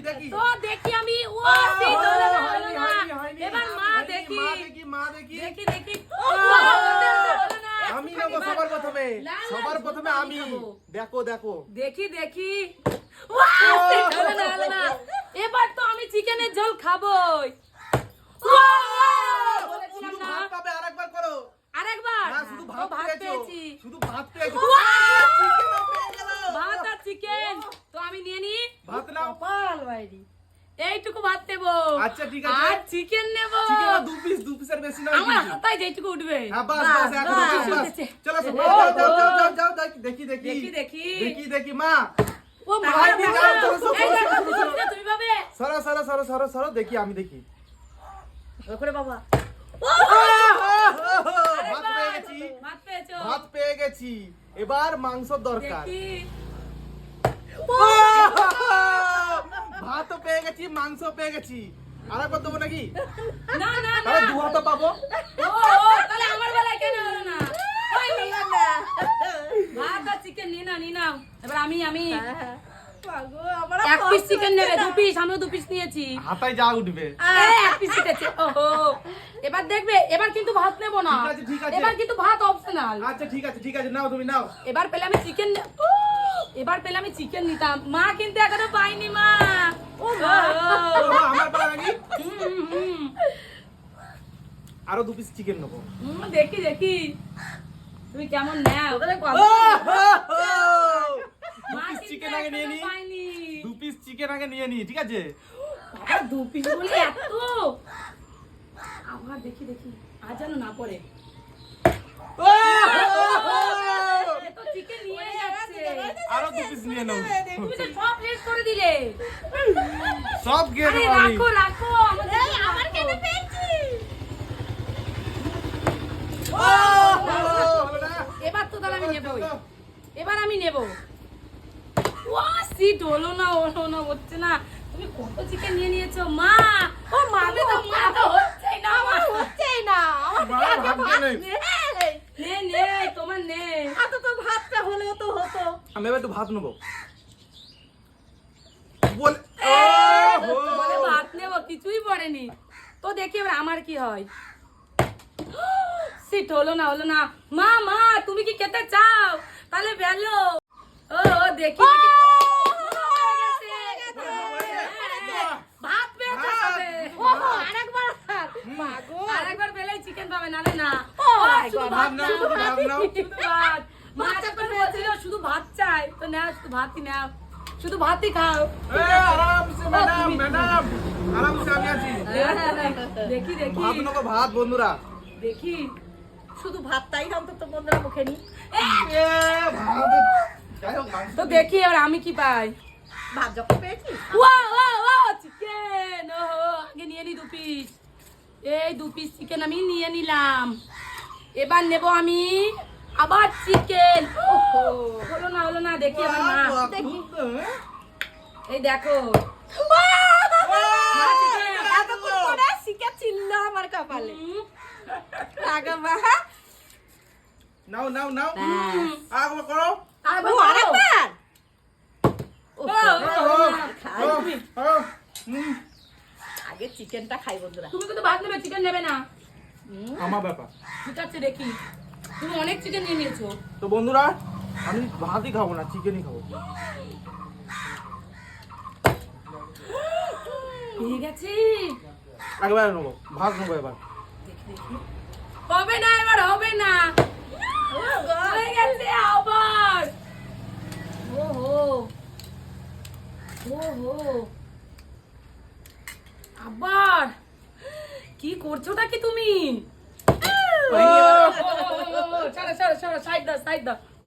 দেখি আমি ও এবার মা দেখি মা দেখি দেখি দেখি আমি নেব সবার প্রথমে সবার প্রথমে আমি দেখো দেখো দেখি দেখি এবার তো আমি চিকেনের জল খাবই বাইরি এইটুকু ভাত নেব আচ্ছা, ঠিক আছে। আর চিকেন নেব চিকেন দু পিস দু পিসের বেশি নয় আমার। হাতায় যেটুকু উঠবে হ্যাঁ, বাস, বাস, এখন বাস। বাস। চলো, চলো, ও, যাও, যাও, ও। যাও, যাও, যাও, দেখি, দেখি, দেখি। দেখি, দেখি। দেখি, মা। ও মা। চলো, চলো, চলো, চলো, চলো। তুমি- পাবে সরো, সরো, সরো, সরো, সরো, দেখি, আমি দেখি। করে বাবা ভাত পেয়ে গেছি, ভাত পেয়েছ ভাত পেয়ে গেছি। এবার মাংস দরকার দেখি মাংস পেয়ে গেছি। আর একবার দেবো নাকি? না না না। দু হাতে পাবো। ও ও, তাহলে আমার বেলায় কেন হলো না? ভাত আর চিকেন নিয়ে না নিয়ে নাও। এবার আমি আমি। এক পিস চিকেন নেবে দু পিস আমিও দু পিস নিয়েছি। হাতায় যা উঠবে। এক পিস ওহো এবার দেখবে এবার কিন্তু ভাত নেব না। ঠিক আছে, এবার কিন্তু ভাত অপশনাল আচ্ছা ঠিক আছে ঠিক আছে নাও তুমি নাও। এবার পেলে আমি চিকেন এবার পেলে আমি চিকেন নিতাম। মা কিন্তু এখনও পাইনি মা। ও মা আমার পালা নাকি? হুম, হুম, হুম। আরও দু পিস চিকেন নেব। দেখি দেখি। তুমি কেমন নাও। দু পিস চিকেন আগে নিয়ে নি। দু পিস চিকেন আগে নিয়ে নি ঠিক আছে? দু পিস বলে এত? আবার দেখি দেখি। আর যেন না পড়ে। ও, এ তো চিকেন নিয়ে যাচ্ছে আরও দু পিস নিয়ে নাও। তুমি তো সব শেষ করে দিলে। সব আমি রাখো রাখো আমাদের আমার কেন পেয়েছি ও, এবার তো তাহলে আমি নেবই। এবার আমি নেব। ওয়া সিট হলো না হলো না হচ্ছে না। তুমি কত চিকেন নিয়ে নিয়েছো মা ও মা তো মা তো হচ্ছে না আমার হচ্ছেই না আমার মা, পেটে ভাগ্যে ভাত নেই। নেই। নে নে তোমার নে এত তো ভাতটা হলেও তো হতো আমি এবার একটু ভাত নেব। বল বলে ভাত নেব কিছুই পড়েনি। তো দেখি এবার আমার কি হয়। সিট হলো না হলো না। মা মা তুমি কি খেতে চাও? তাহলে বেলো। ও ও, দেখি দেখি। হয়ে গেছে। হ্যাঁ, ভাত পেয়েছে তবে। আরেকবার আরেকবার পেলে চিকেন পাবে নালে না। ও ভাত ভাত নাও, ভাত ভাত নাও। ভাত। বলছিল? শুধু ভাত চাই। তো নাও শুধু ভাতই নাও। শুধু ভাতই খাও। এ, আরামসে ম্যাডাম ম্যাডাম। আরামসে আমি আছি। দেখি দেখি। ভাত বন্ধুরা। দেখি। শুধু ভাতটাই অন্তত বন্ধুরা মুখে নি। এ, ভাত। যাই হোক মাংস তো দেখি এবার আমি কি পাই। ভাত যখন পেয়েছি ওয়া ওয়া ওয়া চিকেন ও আগে নিয়ে নি দু পিস এই দু পিস চিকেন আমি নিয়ে নিলাম। এবার নেব আমি আবার চিকেন। হলো না হলো না দেখি আমার মা। দেখি। এই দেখো। আমার কপালে। হুম, আগা মা। নাও নাও নাও। করো। আরেকবার? আগে চিকেনটা খাই বন্ধুরা। তুমি কিন্তু ভাত নেবে চিকেন নেবে না। আমার ব্যাপার। ঠিক আছে দেখি। তুমি অনেক চিকেন নিয়ে নিয়েছো। তো বন্ধুরা আমি ভাতই খাব না চিকেনই খাব। পেয়ে গেছি। একবার নেব ভাত নেব এবার। হবে না এবার হবে না। হয়ে গেছে আবার। ওহো ওহো। আবার। কি করছোটা কি তুমি? 哦哦哦哦！了撤了撤了，side 的的。